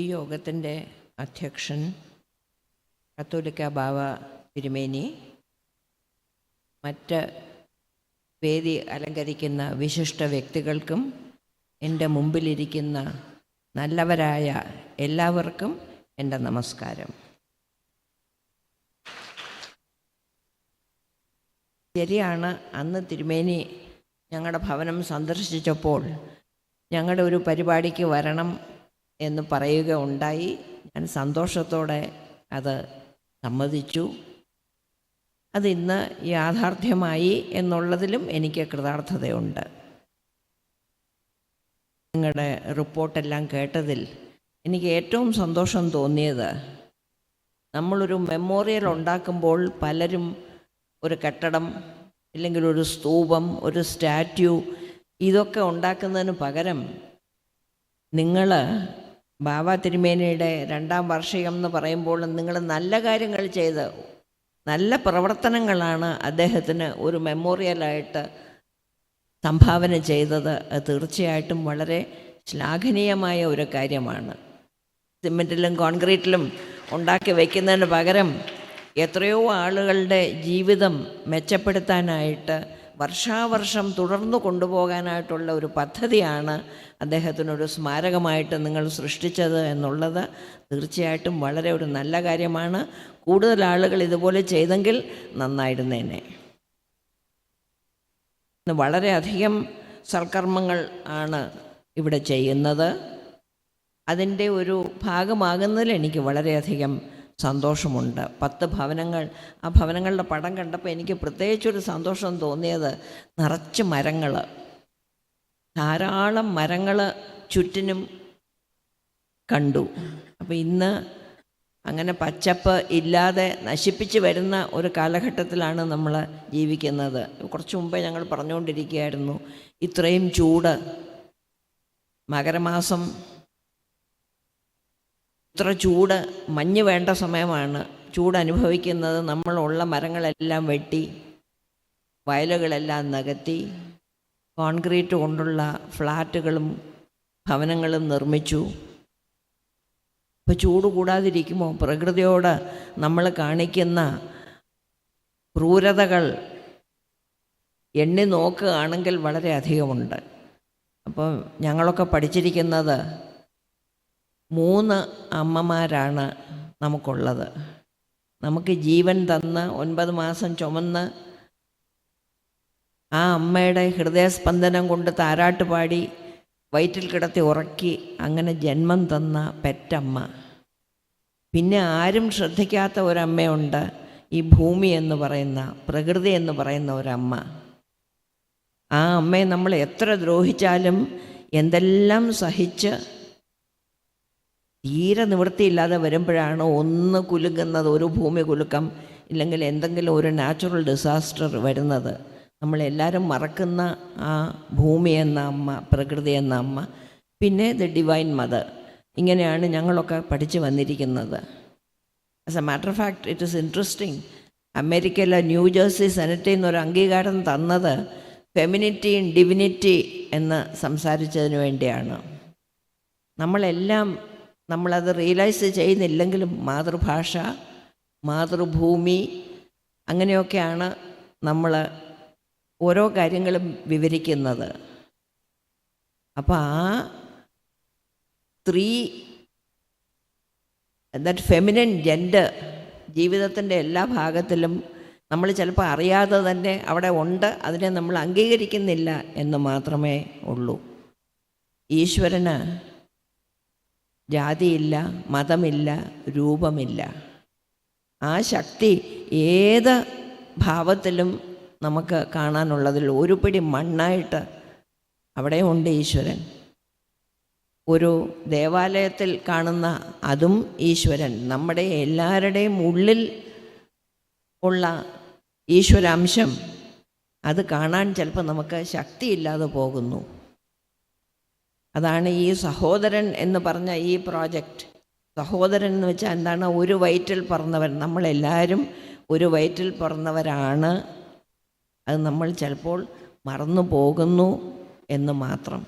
ഈ യോഗത്തിന്റെ അധ്യക്ഷൻ കത്തോലിക്ക ബാവ തിരുമേനി മറ്റ് വേദി അലങ്കരിക്കുന്ന വിശിഷ്ട വ്യക്തികൾക്കും എന്റെ മുമ്പിലിരിക്കുന്ന നല്ലവരായ എല്ലാവർക്കും എന്റെ നമസ്കാരം. ശരിയാണ് അന്ന് തിരുമേനി ഞങ്ങളുടെ ഭവനം സന്ദർശിച്ചപ്പോൾ ഞങ്ങളുടെ ഒരു പരിപാടിക്ക് വരണം എന്ന് പറയുക ഉണ്ടായി. ഞാൻ സന്തോഷത്തോടെ അത് സമ്മതിച്ചു. അത് ഇന്ന് യാഥാർത്ഥ്യമായി എന്നുള്ളതിലും എനിക്ക് കൃതാർത്ഥതയുണ്ട്. നിങ്ങളുടെ റിപ്പോർട്ടെല്ലാം കേട്ടതിൽ എനിക്ക് ഏറ്റവും സന്തോഷം തോന്നിയത് നമ്മളൊരു മെമ്മോറിയൽ ഉണ്ടാക്കുമ്പോൾ പലരും ഒരു കെട്ടടം അല്ലെങ്കിൽ ഒരു സ്തൂപം ഒരു സ്റ്റാറ്റ്യൂ ഇതൊക്കെ ഉണ്ടാക്കുന്നതിന് പകരം നിങ്ങൾ ബാബ തിരുമേനയുടെ രണ്ടാം വാർഷികം എന്ന് പറയുമ്പോൾ നിങ്ങൾ നല്ല കാര്യങ്ങൾ ചെയ്ത് നല്ല പ്രവർത്തനങ്ങളാണ് അദ്ദേഹത്തിന് ഒരു മെമ്മോറിയലായിട്ട് സംഭാവന ചെയ്തത്. തീർച്ചയായിട്ടും വളരെ ശ്ലാഘനീയമായ ഒരു കാര്യമാണ്. സിമെന്റിലും കോൺക്രീറ്റിലും ഉണ്ടാക്കി വയ്ക്കുന്നതിന് പകരം എത്രയോ ആളുകളുടെ ജീവിതം മെച്ചപ്പെടുത്താനായിട്ട് വർഷാവർഷം തുടർന്നു കൊണ്ടുപോകാനായിട്ടുള്ള ഒരു പദ്ധതിയാണ് അദ്ദേഹത്തിനൊരു സ്മാരകമായിട്ട് നിങ്ങൾ സൃഷ്ടിച്ചത് എന്നുള്ളത് തീർച്ചയായിട്ടും വളരെ ഒരു നല്ല കാര്യമാണ്. കൂടുതൽ ആളുകൾ ഇതുപോലെ ചെയ്തെങ്കിൽ നന്നായിരുന്നേനെ. വളരെയധികം സൽക്കർമ്മങ്ങൾ ആണ് ഇവിടെ ചെയ്യുന്നത്. അതിന്റെ ഒരു ഭാഗമാകുന്നതിൽ എനിക്ക് വളരെയധികം സന്തോഷമുണ്ട്. പത്ത് ഭവനങ്ങൾ ആ ഭവനങ്ങളുടെ പടം കണ്ടപ്പോൾ എനിക്ക് പ്രത്യേകിച്ചൊരു സന്തോഷം തോന്നിയത് നിറച്ച് മരങ്ങൾ ധാരാളം മരങ്ങൾ ചുറ്റിനും കണ്ടു. അപ്പോൾ ഇന്ന് അങ്ങനെ പച്ചപ്പ് ഇല്ലാതെ നശിപ്പിച്ച് വരുന്ന ഒരു കാലഘട്ടത്തിലാണ് നമ്മൾ ജീവിക്കുന്നത്. കുറച്ച് മുമ്പേ ഞങ്ങൾ പറഞ്ഞുകൊണ്ടിരിക്കുകയായിരുന്നു ഇത്രയും ചൂട് മകരമാസം ഇത്ര ചൂട് മഞ്ഞ് വേണ്ട സമയമാണ്. ചൂട് അനുഭവിക്കുന്നത് നമ്മളുള്ള മരങ്ങളെല്ലാം വെട്ടി വയലുകളെല്ലാം നികത്തി കോൺക്രീറ്റ് കൊണ്ടുള്ള ഫ്ലാറ്റുകളും ഭവനങ്ങളും നിർമ്മിച്ചു. ഇപ്പോൾ ചൂട് കൂടാതിരിക്കുമ്പോൾ പ്രകൃതിയോട് നമ്മൾ കാണിക്കുന്ന ക്രൂരതകൾ എണ്ണി നോക്കുകയാണെങ്കിൽ വളരെ അധികമുണ്ട്. അപ്പോൾ ഞങ്ങളൊക്കെ പഠിച്ചിരിക്കുന്നത് മൂന്ന് അമ്മമാരാണ് നമുക്കുള്ളത്. നമുക്ക് ജീവൻ തന്ന് ഒൻപത് മാസം ചുമന്ന് ആ അമ്മയുടെ ഹൃദയസ്പന്ദനം കൊണ്ട് താരാട്ട് പാടി വയറ്റിൽ കിടത്തി ഉറക്കി അങ്ങനെ ജന്മം തന്ന പെറ്റമ്മ. പിന്നെ ആരും ശ്രദ്ധിക്കാത്ത ഒരമ്മയുണ്ട് ഈ ഭൂമി എന്ന് പറയുന്ന പ്രകൃതി എന്ന് പറയുന്ന ഒരമ്മ. ആ അമ്മയെ നമ്മൾ എത്ര ദ്രോഹിച്ചാലും എന്തെല്ലാം സഹിച്ച് തീരെ നിവൃത്തിയില്ലാതെ വരുമ്പോഴാണ് ഒന്ന് കുലുങ്ങുന്നത് ഒരു ഭൂമി കുലുക്കം ഇല്ലെങ്കിൽ എന്തെങ്കിലും ഒരു നാച്ചുറൽ ഡിസാസ്റ്റർ വരുന്നത്. നമ്മളെല്ലാവരും മറക്കുന്ന ആ ഭൂമി എന്ന അമ്മ പ്രകൃതി എന്ന അമ്മ പിന്നെ ദ ഡിവൈൻ മദർ ഇങ്ങനെയാണ് ഞങ്ങളൊക്കെ പഠിച്ചു വന്നിരിക്കുന്നത്. As a matter fact it is interesting അമേരിക്കയിലെ ന്യൂജേഴ്സി സെനറ്റിൽ നിന്നൊരു അംഗീകാരം തന്നത് ഫെമിനിറ്റി ഡിവിനിറ്റി എന്ന് സംസാരിച്ചതിന് വേണ്ടിയാണ്. നമ്മളെല്ലാം നമ്മളത് റിയലൈസ് ചെയ്യുന്നില്ലെങ്കിലും മാതൃഭാഷ മാതൃഭൂമി അങ്ങനെയൊക്കെയാണ് നമ്മൾ ഓരോ കാര്യങ്ങളും വിവരിക്കുന്നത്. അപ്പോൾ ആ സ്ത്രീ ദറ്റ് ഫെമിനൻ ജെൻഡർ ജീവിതത്തിന്റെ എല്ലാ ഭാഗത്തിലും നമ്മൾ ചിലപ്പോൾ അറിയാതെ തന്നെ അവിടെ ഉണ്ട് അതിനെ നമ്മൾ അംഗീകരിക്കുന്നില്ല എന്ന് മാത്രമേ ഉള്ളൂ. ഈശ്വരന് ജാതിയില്ല മതമില്ല രൂപമില്ല. ആ ശക്തി ഏത് ഭാവത്തിലും നമുക്ക് കാണാനുള്ളതിൽ ഒരു പിടി മണ്ണായിട്ട് അവിടെ ഉണ്ട് ഈശ്വരൻ. ഒരു ദേവാലയത്തിൽ കാണുന്ന അതും ഈശ്വരൻ. നമ്മുടെ എല്ലാവരുടെയും ഉള്ളിൽ ഉള്ള ഈശ്വരാംശം അത് കാണാൻ ചിലപ്പോൾ നമുക്ക് ശക്തിയില്ലാതെ പോകുന്നു. അതാണ് ഈ സഹോദരൻ എന്ന് പറഞ്ഞ ഈ പ്രോജക്റ്റ്. സഹോദരൻ എന്ന് വെച്ചാൽ എന്താണ്? ഒരു വയറ്റിൽ പറന്നവൻ. നമ്മളെല്ലാവരും ഒരു വയറ്റിൽ പറന്നവരാണ്. അത് നമ്മൾ ചിലപ്പോൾ മറന്നു പോകുന്നു എന്ന് മാത്രം.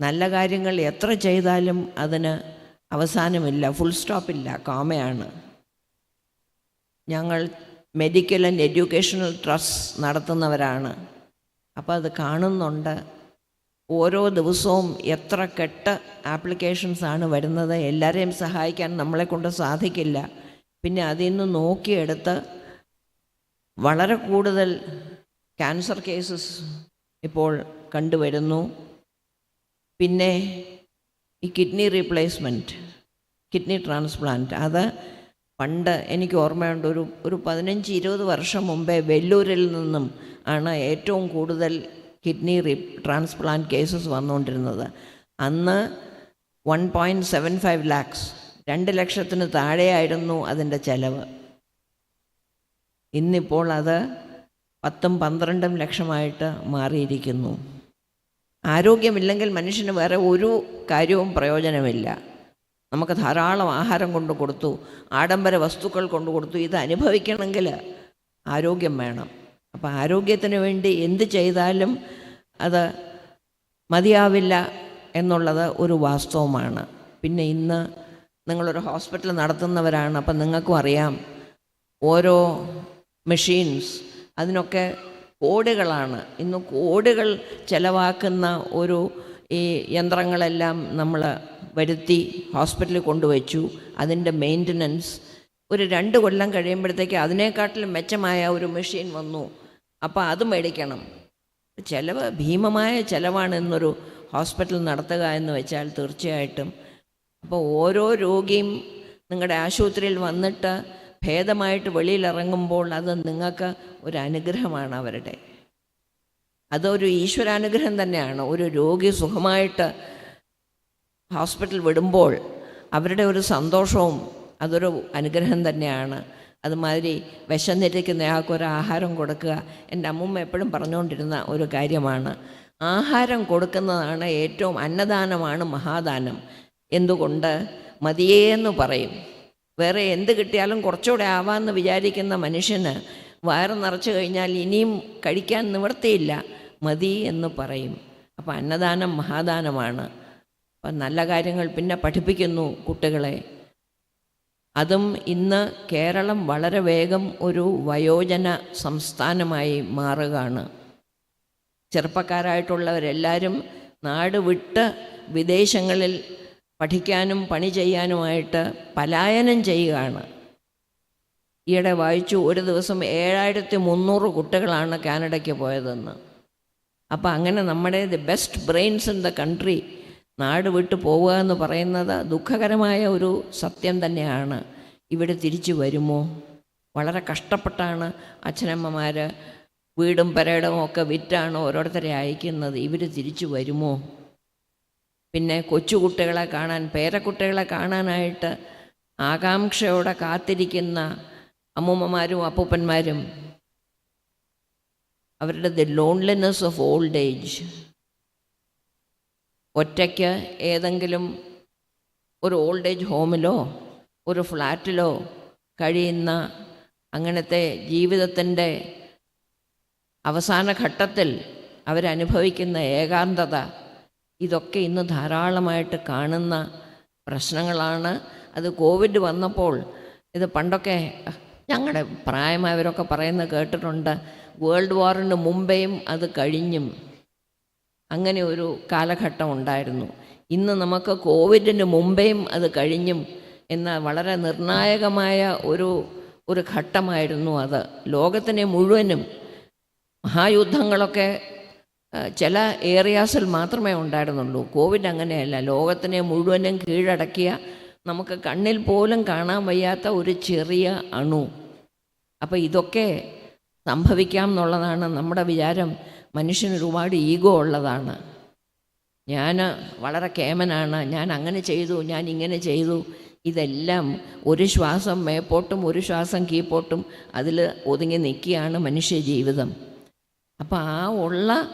നല്ല കാര്യങ്ങൾ എത്ര ചെയ്താലും അതിന് അവസാനമില്ല ഫുൾ സ്റ്റോപ്പില്ല കോമയാണ്. ഞങ്ങൾ മെഡിക്കൽ ആൻഡ് എഡ്യൂക്കേഷണൽ ട്രസ്റ്റ് നടത്തുന്നവരാണ്. അപ്പോൾ അത് കാണുന്നുണ്ട്. ഓരോ ദിവസവും എത്ര കെട്ട് ആപ്ലിക്കേഷൻസാണ് വരുന്നത്. എല്ലാവരെയും സഹായിക്കാൻ നമ്മളെ കൊണ്ട് സാധിക്കില്ല. പിന്നെ അതിൽ നിന്ന് നോക്കിയെടുത്ത് വളരെ കൂടുതൽ ക്യാൻസർ കേസസ് ഇപ്പോൾ കണ്ടുവരുന്നു. പിന്നെ ഈ കിഡ്നി റീപ്ലേസ്മെന്റ് കിഡ്നി ട്രാൻസ്പ്ലാന്റ് അത് പണ്ട് എനിക്ക് ഓർമ്മയുണ്ട് ഒരു ഒരു പതിനഞ്ച് ഇരുപത് വർഷം മുമ്പേ വെല്ലൂരിൽ നിന്നും ആണ് ഏറ്റവും കൂടുതൽ കിഡ്നി റീ ട്രാൻസ്പ്ലാന്റ് കേസസ് വന്നുകൊണ്ടിരുന്നത് അന്ന് one point seven five lakhs രണ്ട് ലക്ഷത്തിന് താഴെയായിരുന്നു അതിന്റെ ചെലവ്. ഇന്നിപ്പോൾ അത് പത്തും പന്ത്രണ്ടും ലക്ഷമായിട്ട് മാറിയിരിക്കുന്നു. ആരോഗ്യമില്ലെങ്കിൽ മനുഷ്യന് വേറെ ഒരു കാര്യവും പ്രയോജനമില്ല. നമുക്ക് ധാരാളം ആഹാരം കൊണ്ട് കൊടുത്തു ആഡംബര വസ്തുക്കൾ കൊണ്ട് കൊടുത്തു ഇത് അനുഭവിക്കണമെങ്കിൽ ആരോഗ്യം വേണം. അപ്പോൾ ആരോഗ്യത്തിന് വേണ്ടി എന്ത് ചെയ്താലും അത് മതിയാവില്ല എന്നുള്ളത് ഒരു വാസ്തവമാണ്. പിന്നെ ഇന്ന് നിങ്ങളൊരു ഹോസ്പിറ്റൽ നടത്തുന്നവരാണ് അപ്പം നിങ്ങൾക്കും അറിയാം ഓരോ മെഷീൻസ് അതിനൊക്കെ കോടികളാണ് ഇന്ന് കോടികൾ ചിലവാക്കുന്ന ഒരു ഈ യന്ത്രങ്ങളെല്ലാം നമ്മൾ വരുത്തി ഹോസ്പിറ്റലിൽ കൊണ്ടുവച്ചു. അതിന്റെ മെയിന്റനൻസ് ഒരു രണ്ട് കൊല്ലം കഴിയുമ്പോഴത്തേക്ക് അതിനേക്കാട്ടിലും മെച്ചമായ ഒരു മെഷീൻ വന്നു. അപ്പോൾ അത് മേടിക്കണം. ചിലവ് ഭീമമായ ചിലവാണ് ഇന്നൊരു ഹോസ്പിറ്റൽ നടത്തുക എന്ന് വെച്ചാൽ തീർച്ചയായിട്ടും. അപ്പോൾ ഓരോ രോഗിയും നിങ്ങളുടെ ആശുപത്രിയിൽ വന്നിട്ട് ഭേദമായിട്ട് വെളിയിലിറങ്ങുമ്പോൾ അത് നിങ്ങൾക്ക് ഒരു അനുഗ്രഹമാണ് അവരുടെ. അതൊരു ഈശ്വരാനുഗ്രഹം തന്നെയാണ്. ഒരു രോഗി സുഖമായിട്ട് ഹോസ്പിറ്റൽ വിടുമ്പോൾ അവരുടെ ഒരു സന്തോഷവും അതൊരു അനുഗ്രഹം തന്നെയാണ്. അതുമാതിരി വിശന്നിരിക്കുന്നയാൾക്ക് ഒരു ആഹാരം കൊടുക്കുക. എന്റെ അമ്മൂമ്മ എപ്പോഴും പറഞ്ഞുകൊണ്ടിരുന്ന ഒരു കാര്യമാണ്. ആഹാരം കൊടുക്കുന്നതാണ് ഏറ്റവും അന്നദാനമാണ് മഹാദാനം. എന്തുകൊണ്ട്? മതിയേന്ന് പറയും. വേറെ എന്ത് കിട്ടിയാലും കുറച്ചുകൂടെ ആവാമെന്ന് വിചാരിക്കുന്ന മനുഷ്യന് വയറ് നിറച്ചു കഴിഞ്ഞാൽ ഇനിയും കഴിക്കാൻ നിവൃത്തിയില്ല. മതി എന്ന് പറയും. അപ്പോൾ അന്നദാനം മഹാദാനമാണ്. അപ്പം നല്ല കാര്യങ്ങൾ പിന്നെ പഠിപ്പിക്കുന്നു കുട്ടികളെ. അതും ഇന്ന് കേരളം വളരെ വേഗം ഒരു വയോജന സംസ്ഥാനമായി മാറുകയാണ്. ചെറുപ്പക്കാരായിട്ടുള്ളവരെല്ലാവരും നാട് വിട്ട് വിദേശങ്ങളിൽ പഠിക്കാനും പണി ചെയ്യാനുമായിട്ട് പലായനം ചെയ്യുകയാണ്. ഈയിടെ വായിച്ചു ഒരു ദിവസം ഏഴായിരത്തി മുന്നൂറ് കുട്ടികളാണ് കാനഡയ്ക്ക് പോയതെന്ന്. അപ്പോൾ അങ്ങനെ നമ്മുടെ the best brains in the country നാട് വിട്ടു പോവുക എന്ന് പറയുന്നത് ദുഃഖകരമായ ഒരു സത്യം തന്നെയാണ്. ഇവിടെ തിരിച്ചു വരുമോ? വളരെ കഷ്ടപ്പെട്ടാണ് അച്ഛനമ്മമാർ വീടും പരേടവും ഒക്കെ വിറ്റാണ് ഓരോരുത്തരെ അയക്കുന്നത്. ഇവർ തിരിച്ചു വരുമോ? പിന്നെ കൊച്ചുകുട്ടികളെ കാണാൻ പേരക്കുട്ടികളെ കാണാനായിട്ട് ആകാംക്ഷയോടെ കാത്തിരിക്കുന്ന അമ്മൂമ്മമാരും അപ്പൂപ്പന്മാരും. അവരുടെ the loneliness of old age ഒറ്റയ്ക്ക് ഏതെങ്കിലും ഒരു ഓൾഡ് ഏജ് ഹോമിലോ ഒരു ഫ്ലാറ്റിലോ കഴിയുന്ന അങ്ങനത്തെ ജീവിതത്തിന്റെ അവസാന ഘട്ടത്തിൽ അവരനുഭവിക്കുന്ന ഏകാന്തത ഇതൊക്കെ ഇന്ന് ധാരാളമായിട്ട് കാണുന്ന പ്രശ്നങ്ങളാണ്. അത് കോവിഡ് വന്നപ്പോൾ ഇത് പണ്ടൊക്കെ ഞങ്ങളുടെ പ്രായമായവരൊക്കെ പറയുന്നത് കേട്ടിട്ടുണ്ട് വേൾഡ് വാറിന് മുമ്പേയും അത് കഴിഞ്ഞും. അങ്ങനെ ഒരു കാലഘട്ടം ഉണ്ടായിരുന്നു. ഇന്ന് നമുക്ക് കോവിഡിന് മുമ്പേയും അത് കഴിഞ്ഞും എന്ന വളരെ നിർണായകമായ ഒരു ഒരു ഘട്ടമായിരുന്നു അത്. ലോകത്തിനെ മുഴുവനും മഹായുദ്ധങ്ങളൊക്കെ ചില ഏരിയാസിൽ മാത്രമേ ഉണ്ടായിരുന്നുള്ളൂ. കോവിഡ് അങ്ങനെയല്ല. ലോകത്തിനെ മുഴുവനും കീഴടക്കിയ നമുക്ക് കണ്ണിൽ പോലും കാണാൻ വയ്യാത്ത ഒരു ചെറിയ അണു. അപ്പോൾ ഇതൊക്കെ സംഭവിക്കാം എന്നുള്ളതാണ് നമ്മുടെ വിചാരം. മനുഷ്യന് ഒരുപാട് ഈഗോ ഉള്ളതാണ്. ഞാൻ വളരെ കേമനാണ്. ഞാൻ അങ്ങനെ ചെയ്തു ഞാൻ ഇങ്ങനെ ചെയ്തു. ഇതെല്ലാം ഒരു ശ്വാസം മേപ്പോട്ടും ഒരു ശ്വാസം കീപ്പോട്ടും അതിൽ ഒതുങ്ങി നിൽക്കുകയാണ് മനുഷ്യ ജീവിതം. അപ്പോൾ ആ ഉള്ള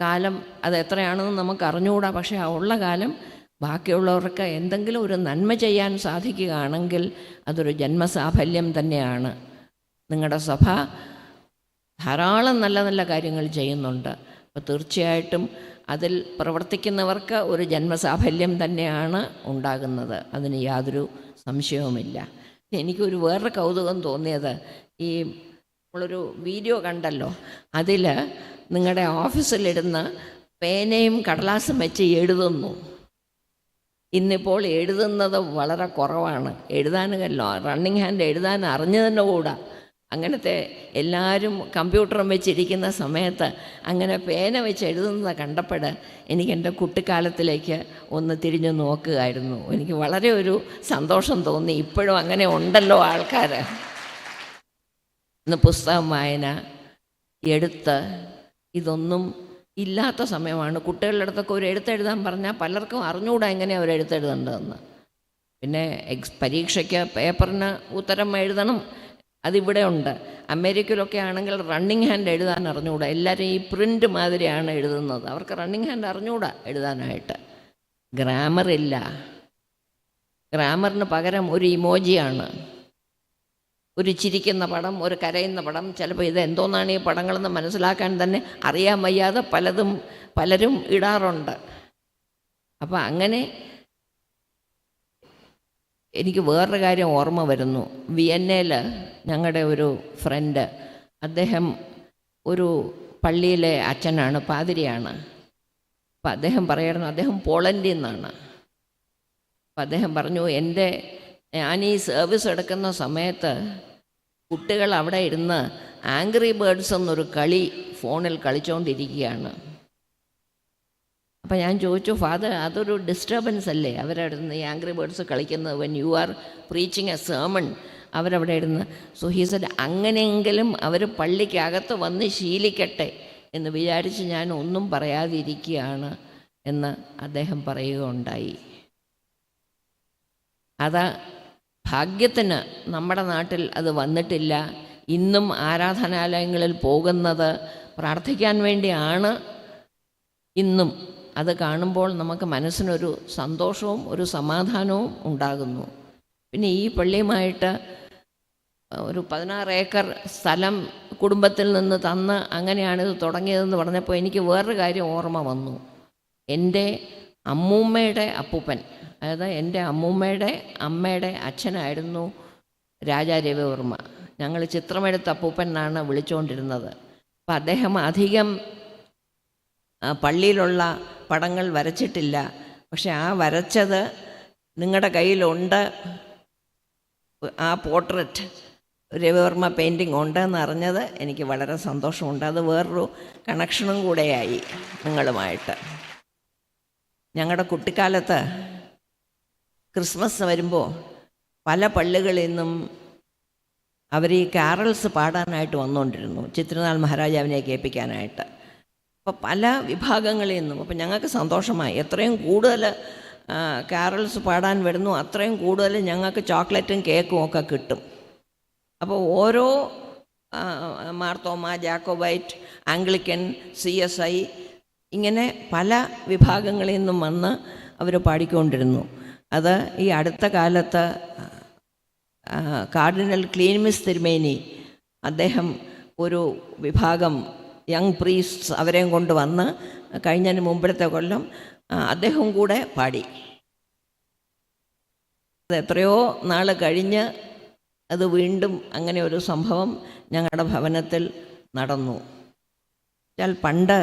കാലം അത് എത്രയാണെന്ന് നമുക്ക് അറിഞ്ഞുകൂടാ. പക്ഷേ ആ ഉള്ള കാലം ബാക്കിയുള്ളവർക്ക് എന്തെങ്കിലും ഒരു നന്മ ചെയ്യാൻ സാധിക്കുകയാണെങ്കിൽ അതൊരു ജന്മസാഫല്യം തന്നെയാണ്. നിങ്ങളുടെ സഭ ധാരാളം നല്ല നല്ല കാര്യങ്ങൾ ചെയ്യുന്നുണ്ട്. അപ്പോൾ തീർച്ചയായിട്ടും അതിൽ പ്രവർത്തിക്കുന്നവർക്ക് ഒരു ജന്മസാഫല്യം തന്നെയാണ് ഉണ്ടാകുന്നത്. അതിന് യാതൊരു സംശയവുമില്ല. എനിക്കൊരു വേറൊരു കൗതുകം തോന്നിയത് ഈ നമ്മളൊരു വീഡിയോ കണ്ടല്ലോ. അതിൽ നിങ്ങളുടെ ഓഫീസിലിരുന്ന് പേനയും കടലാസും വെച്ച് എഴുതുന്നു. ഇന്നിപ്പോൾ എഴുതുന്നത് വളരെ കുറവാണ്. എഴുതാനല്ലോ റണ്ണിങ് ഹാൻഡ് എഴുതാൻ അറിഞ്ഞതിന്റെ കൂടെ അങ്ങനത്തെ എല്ലാവരും കമ്പ്യൂട്ടറും വെച്ചിരിക്കുന്ന സമയത്ത് അങ്ങനെ പേന വെച്ച് എഴുതുന്നത് കണ്ടപ്പോൾ എനിക്ക് എന്റെ കുട്ടിക്കാലത്തിലേക്ക് ഒന്ന് തിരിഞ്ഞു നോക്കുകയായിരുന്നു. എനിക്ക് വളരെ ഒരു സന്തോഷം തോന്നി. ഇപ്പോഴും അങ്ങനെ ഉണ്ടല്ലോ ആൾക്കാർ ഇന്ന് പുസ്തകം വായന എഴുത്ത് ഇതൊന്നും ഇല്ലാത്ത സമയമാണ്. കുട്ടികളുടെ അടുത്തൊക്കെ ഒരു എഴുത്തെഴുതാൻ പറഞ്ഞാൽ പലർക്കും അറിഞ്ഞുകൂടാ എങ്ങനെ അവർ എഴുത്തെഴുതേണ്ടതെന്ന് പിന്നെ എക്സ് പരീക്ഷയ്ക്ക് പേപ്പറിന് ഉത്തരം എഴുതണം. അതിവിടെ ഉണ്ട്. അമേരിക്കയിലൊക്കെ ആണെങ്കിൽ റണ്ണിങ് ഹാൻഡ് എഴുതാൻ അറിഞ്ഞുകൂടാ എല്ലാവരും ഈ പ്രിന്റ് മാതിരിയാണ് എഴുതുന്നത്. അവർക്ക് റണ്ണിങ് ഹാൻഡ് അറിഞ്ഞുകൂടാ എഴുതാനായിട്ട്. ഗ്രാമർ ഇല്ല. ഗ്രാമറിന് പകരം ഒരു ഇമോജിയാണ് ഒരു ചിരിക്കുന്ന പടം ഒരു കരയുന്ന പടം. ചിലപ്പോൾ ഇത് എന്തോന്നാണ് ഈ പടങ്ങളെന്ന് മനസ്സിലാക്കാൻ തന്നെ അറിയാൻ വയ്യാതെ പലതും പലരും ഇടാറുണ്ട്. അപ്പോൾ അങ്ങനെ എനിക്ക് വേറൊരു കാര്യം ഓർമ്മ വരുന്നു. വിയന്നയിൽ ഞങ്ങളുടെ ഒരു ഫ്രണ്ട് അദ്ദേഹം ഒരു പള്ളിയിലെ അച്ഛനാണ് പാതിരിയാണ്. അപ്പം അദ്ദേഹം പറയായിരുന്നു അദ്ദേഹം പോളണ്ടിൽ നിന്നാണ് അപ്പം അദ്ദേഹം പറഞ്ഞു എന്റെ ഞാൻ ഈ സർവീസ് എടുക്കുന്ന സമയത്ത് കുട്ടികൾ അവിടെ ഇരുന്ന് ആംഗ്രി ബേർഡ്സ് എന്നൊരു കളി ഫോണിൽ കളിച്ചുകൊണ്ടിരിക്കുകയാണ് അപ്പം ഞാൻ ചോദിച്ചു ഫാദർ അതൊരു ഡിസ്റ്റർബൻസ് അല്ലേ? അവരവിടെ നിന്ന് ആംഗ്രി ബേർഡ്സ് കളിക്കുന്നത്. When you are preaching a sermon അവരവിടെ ഇരുന്ന്. സോ ഹീ സെഡ് അങ്ങനെയെങ്കിലും അവർ പള്ളിക്കകത്ത് വന്ന് ശീലിക്കട്ടെ എന്ന് വിചാരിച്ച് ഞാൻ ഒന്നും പറയാതിരിക്കുകയാണ് എന്ന് അദ്ദേഹം പറയുകയുണ്ടായി. അത് ഭാഗ്യത്തിന് നമ്മുടെ നാട്ടിൽ അത് വന്നിട്ടില്ല. ഇന്നും ആരാധനാലയങ്ങളിൽ പോകുന്നത് പ്രാർത്ഥിക്കാൻ വേണ്ടിയാണ് ഇന്നും അത് കാണുമ്പോൾ നമുക്ക് മനസ്സിനൊരു സന്തോഷവും ഒരു സമാധാനവും ഉണ്ടാകുന്നു. പിന്നെ ഈ പള്ളിയുമായിട്ട് ഒരു പതിനാറ് ഏക്കർ സ്ഥലം കുടുംബത്തിൽ നിന്ന് തന്ന് അങ്ങനെയാണിത് തുടങ്ങിയതെന്ന് പറഞ്ഞപ്പോൾ എനിക്ക് വേറൊരു കാര്യം ഓർമ്മ വന്നു. എന്റെ അമ്മൂമ്മയുടെ അപ്പൂപ്പൻ അതായത് എന്റെ അമ്മൂമ്മയുടെ അമ്മയുടെ അച്ഛനായിരുന്നു രാജാ രവിവർമ്മ ഞങ്ങൾ ചിത്രമെടുത്ത അപ്പൂപ്പൻ എന്നാണ് വിളിച്ചുകൊണ്ടിരുന്നത്. അപ്പം അദ്ദേഹം അധികം പള്ളിയിലുള്ള പടങ്ങൾ വരച്ചിട്ടില്ല. പക്ഷെ ആ വരച്ചത് നിങ്ങളുടെ കയ്യിലുണ്ട്. ആ പോർട്രറ്റ് രവിവർമ്മ പെയിന്റിങ് ഉണ്ടെന്ന് അറിഞ്ഞത് എനിക്ക് വളരെ സന്തോഷമുണ്ട്. അത് വേറൊരു കണക്ഷനും കൂടെയായി നിങ്ങളുമായിട്ട്. ഞങ്ങളുടെ കുട്ടിക്കാലത്ത് ക്രിസ്മസ് വരുമ്പോൾ പല പള്ളികളിൽ നിന്നും അവർ ഈ കാറൽസ് പാടാനായിട്ട് വന്നുകൊണ്ടിരുന്നു ചിത്രനാൾ മഹാരാജാവിനെ കേൾപ്പിക്കാനായിട്ട്. അപ്പോൾ പല വിഭാഗങ്ങളിൽ നിന്നും അപ്പോൾ ഞങ്ങൾക്ക് സന്തോഷമായി. എത്രയും കൂടുതൽ കാരൽസ് പാടാൻ വരുന്നു അത്രയും കൂടുതൽ ഞങ്ങൾക്ക് ചോക്ലേറ്റും കേക്കും ഒക്കെ കിട്ടും. അപ്പോൾ ഓരോ Marthoma Jacobite Anglican C S I ഇങ്ങനെ പല വിഭാഗങ്ങളിൽ നിന്നും വന്ന് അവർ പാടിക്കൊണ്ടിരുന്നു. അത് ഈ അടുത്ത കാലത്ത് കാർഡിനൽ ക്ലീൻമിസ് തിരുമേനി അദ്ദേഹം ഒരു വിഭാഗം യങ് പ്രീസ്റ്റ്സ് അവരെയും കൊണ്ട് വന്ന് കഴിഞ്ഞതിന് മുമ്പിലത്തെ കൊല്ലം അദ്ദേഹം കൂടെ പാടി. അത് എത്രയോ നാൾ കഴിഞ്ഞ് അത് വീണ്ടും അങ്ങനെ ഒരു സംഭവം ഞങ്ങളുടെ ഭവനത്തിൽ നടന്നു. എന്നാൽ പണ്ട്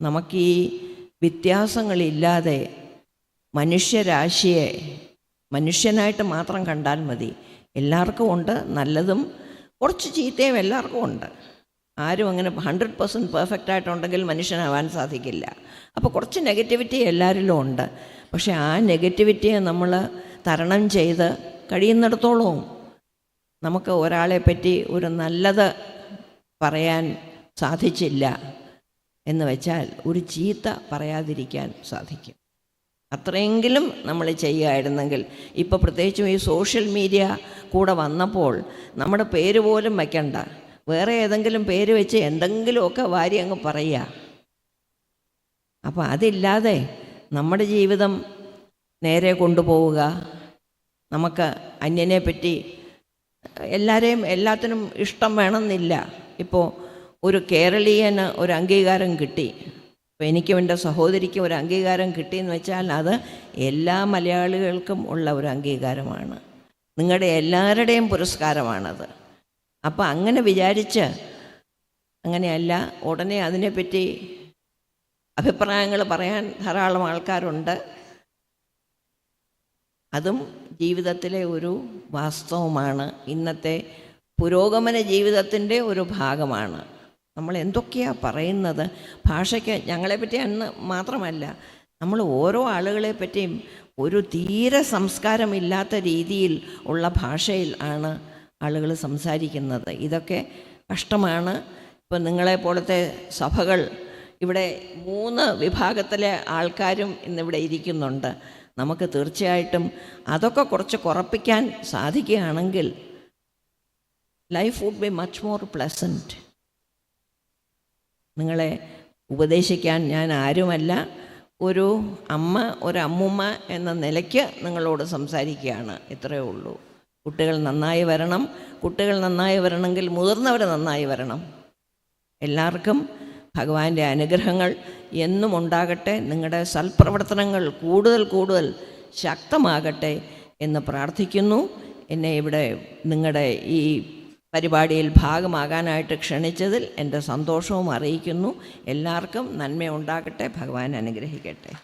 നമുക്ക് ഈ വ്യത്യാസങ്ങളില്ലാതെ മനുഷ്യരാശിയെ മനുഷ്യനായിട്ട് മാത്രം കണ്ടാൽ മതി. എല്ലാവർക്കും ഉണ്ട് നല്ലതും. കുറച്ച് ചീത്തയും എല്ലാവർക്കും ഉണ്ട്. ആരും അങ്ങനെ ഹൺഡ്രഡ് പെർസെന്റ് പെർഫെക്റ്റ് ആയിട്ടുണ്ടെങ്കിൽ മനുഷ്യനാവാൻ സാധിക്കില്ല. അപ്പോൾ കുറച്ച് നെഗറ്റിവിറ്റി എല്ലാവരിലും ഉണ്ട്. പക്ഷേ ആ നെഗറ്റിവിറ്റിയെ നമ്മൾ തരണം ചെയ്ത് കഴിയുന്നിടത്തോളവും നമുക്ക് ഒരാളെ പറ്റി ഒരു നല്ലത് പറയാൻ സാധിച്ചില്ല എന്ന് വെച്ചാൽ ഒരു ചീത്ത പറയാതിരിക്കാൻ സാധിക്കും. അത്രയെങ്കിലും നമ്മൾ ചെയ്യുമായിരുന്നെങ്കിൽ ഇപ്പോൾ പ്രത്യേകിച്ചും ഈ സോഷ്യൽ മീഡിയ കൂടെ വന്നപ്പോൾ നമ്മുടെ പേര് പോലും വയ്ക്കണ്ട. വേറെ ഏതെങ്കിലും പേര് വെച്ച് എന്തെങ്കിലുമൊക്കെ വാരി അങ്ങ് പറയുക. അപ്പോൾ അതില്ലാതെ നമ്മുടെ ജീവിതം നേരെ കൊണ്ടുപോവുക. നമുക്ക് അന്യനെ പറ്റി എല്ലാവരെയും എല്ലാത്തിനും ഇഷ്ടം വേണമെന്നില്ല. ഇപ്പോൾ ഒരു കേരളീയന് ഒരു അംഗീകാരം കിട്ടി. അപ്പോൾ എനിക്കും എന്റെ സഹോദരിക്കും ഒരു അംഗീകാരം കിട്ടിയെന്ന് വെച്ചാൽ അത് എല്ലാ മലയാളികൾക്കും ഉള്ള ഒരു അംഗീകാരമാണ്. നിങ്ങളുടെ എല്ലാവരുടെയും പുരസ്കാരമാണത്. അപ്പോൾ അങ്ങനെ വിചാരിച്ച് അങ്ങനെയല്ല ഉടനെ അതിനെപ്പറ്റി അഭിപ്രായങ്ങൾ പറയാൻ ധാരാളം ആൾക്കാരുണ്ട്. അതും ജീവിതത്തിലെ ഒരു വാസ്തവമാണ്. ഇന്നത്തെ പുരോഗമന ജീവിതത്തിന്റെ ഒരു ഭാഗമാണ്. നമ്മൾ എന്തൊക്കെയാണ് പറയുന്നത്? ഭാഷയ്ക്ക് ഞങ്ങളെപ്പറ്റി അന്ന് മാത്രമല്ല നമ്മൾ ഓരോ ആളുകളെ പറ്റിയും ഒരു തീരെ സംസ്കാരമില്ലാത്ത രീതിയിൽ ഉള്ള ഭാഷയിൽ ആണ് ആളുകൾ സംസാരിക്കുന്നത്. ഇതൊക്കെ കഷ്ടമാണ്. ഇപ്പം നിങ്ങളെപ്പോലത്തെ സഭകൾ ഇവിടെ മൂന്ന് വിഭാഗത്തിലെ ആൾക്കാരും ഇന്നിവിടെ ഇരിക്കുന്നുണ്ട്. നമുക്ക് തീർച്ചയായിട്ടും അതൊക്കെ കുറച്ച് കുറപ്പിക്കാൻ സാധിക്കുകയാണെങ്കിൽ life would be much more pleasant നിങ്ങളെ ഉപദേശിക്കാൻ ഞാൻ ആരുമല്ല. ഒരു അമ്മ ഒരു അമ്മുമ്മ എന്ന നിലയ്ക്ക് നിങ്ങളോട് സംസാരിക്കുകയാണ്. ഇത്രയേ ഉള്ളൂ. കുട്ടികൾ നന്നായി വരണം. കുട്ടികൾ നന്നായി വരണമെങ്കിൽ മുതിർന്നവർ നന്നായി വരണം. എല്ലാവർക്കും ഭഗവാന്റെ അനുഗ്രഹങ്ങൾ എന്നും ഉണ്ടാകട്ടെ. നിങ്ങളുടെ സൽപ്രവർത്തനങ്ങൾ കൂടുതൽ കൂടുതൽ ശക്തമാകട്ടെ എന്ന് പ്രാർത്ഥിക്കുന്നു. എന്നെ ഇവിടെ നിങ്ങളുടെ ഈ പരിപാടിയിൽ ഭാഗമാകാനായിട്ട് ക്ഷണിച്ചതിൽ എന്റെ സന്തോഷവും അറിയിക്കുന്നു. എല്ലാവർക്കും നന്മ ഉണ്ടാകട്ടെ. ഭഗവാൻ അനുഗ്രഹിക്കട്ടെ.